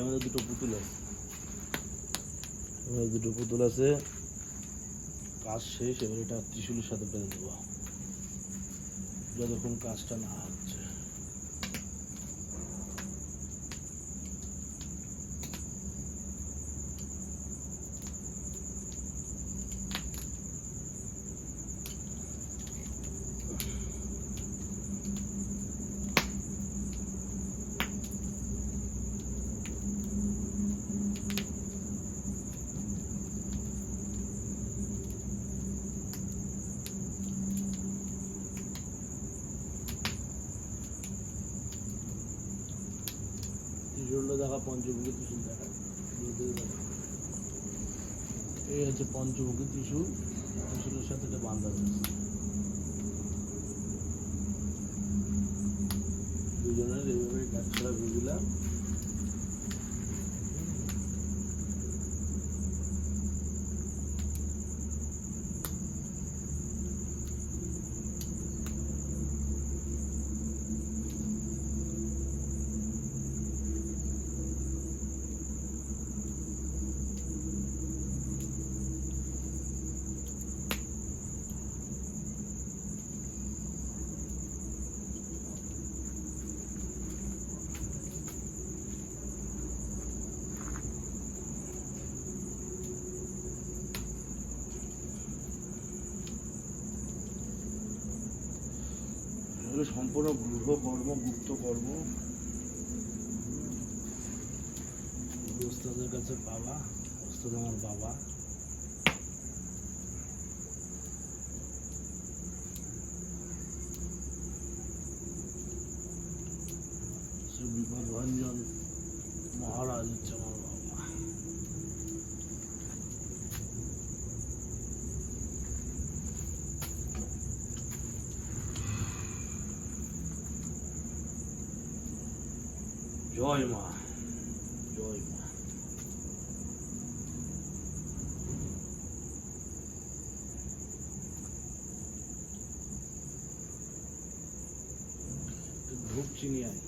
আমাদের দুটো পুতুল আছে। আমাদের দুটো পুতুল আছে। কাজ শেষ, এবার এটা ত্রিশুলের সাথে বেঁধে দেবো। যতক্ষণ কাজটা না হচ্ছে। ত্রিশুলটা দেখা পঞ্চমুখী ত্রিশুল দেখা। এই হচ্ছে পঞ্চমুখী ত্রিশুল। ত্রিশুলের সাথে এটা বান্ধা দুজনের এইভাবে কাজ করা এগুলো সম্পূর্ণ গৃহ কর্ম, গুপ্ত কর্ম। ওস্তাদের কাছে বাবা ওস্তাদ আমার বাবা। শ্রী বিপদ ভঞ্জন মহারাজ হচ্ছে আমার বাবা জয় মা জয় মা ধূপ চিনি আয়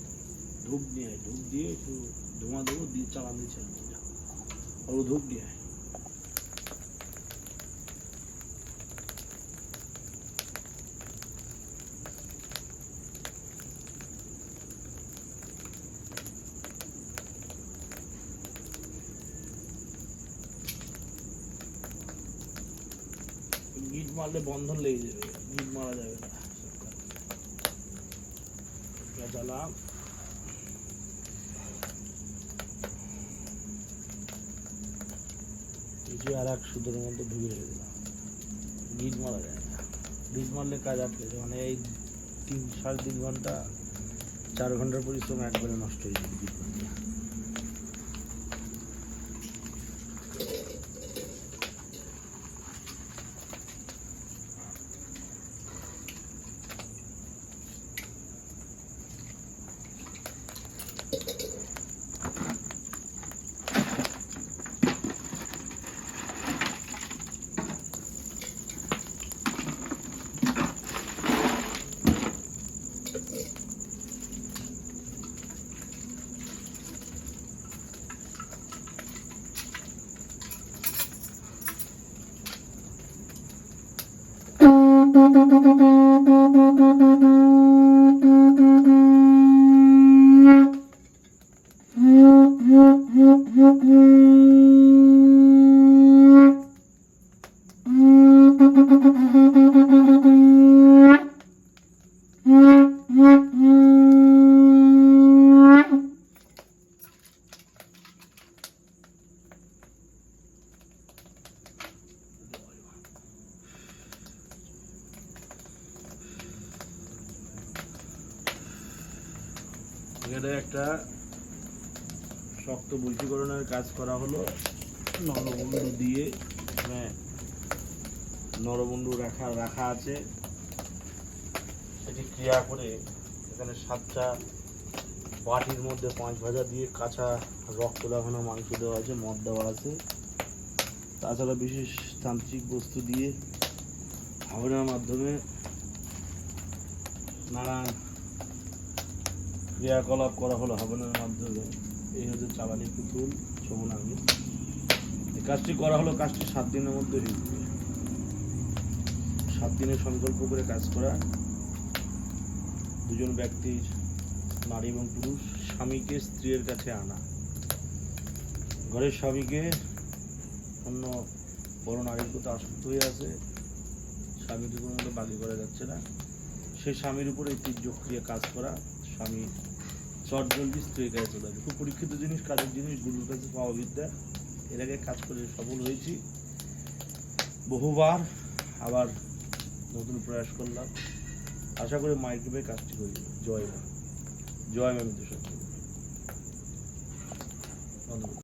ধূপ নিয়ে আয় ধূপ দিয়ে একটু ধোঁয়া দেবো, দিয়ে চালান দিচ্ছে ও ধূপ দিয়ে আয় গিট মারলে বন্ধন লেগে যাবে গিট মারা যাবে না। জ্বালাম। কিছু আর এক সুদের মধ্যে ঢুকে রেখে দিলাম। গিট মারা যায় না। গিট মারলে কাজ আটকে মানে এই তিন সাড়ে তিন ঘণ্টা, চার ঘণ্টার পরিশ্রম একবারে নষ্ট হয়ে যাবে। গিট মারলে এখানে একটা শক্ত বৈশীকরণের কাজ করা হলো। নরবন্ধু দিয়ে হ্যাঁ নরবন্ধু রাখা রাখা আছে। সেটি ক্রিয়া করে এখানে সাতটা বাটির মধ্যে পাঁচ ভাজা দিয়ে কাঁচা রক্ত লাগানো মাংস দেওয়া আছে, মদ দেওয়া আছে। তাছাড়া বিশেষ তান্ত্রিক বস্তু দিয়ে ভাবনার মাধ্যমে নানান ক্রিয়াকলাপ করা হলো হবনের মাধ্যমে এই হচ্ছে চালানি পুতুল শোভন আমি। কাজটি করা হলো, কাজটি সাত দিনের মধ্যে সাত দিনের সংকল্প করে কাজ করা। দুজন ব্যক্তির নারী এবং পুরুষ, স্বামীকে স্ত্রীর কাছে আনা। ঘরের স্বামীকে অন্য বড় নারীর প্রতি আসক্ত হয়ে আছে। স্বামীকে কোনো মতো করা যাচ্ছে না। সেই স্বামীর উপরে তীর্যক্রিয়া কাজ করা। স্বামী চট জলদি স্ত্রীর কাছে চলে আসবে খুব পরীক্ষিত জিনিস, কাজের জিনিস, গুরুর কাছে পাওয়া বিদ্যা। এর আগে কাজ করে সফল হয়েছি। বহুবার আবার নতুন প্রয়াস করলাম। আশা করি মাইকে পেয়ে কাজটি করি। জয় জয় ম্যাম সত্যি ধন্যবাদ।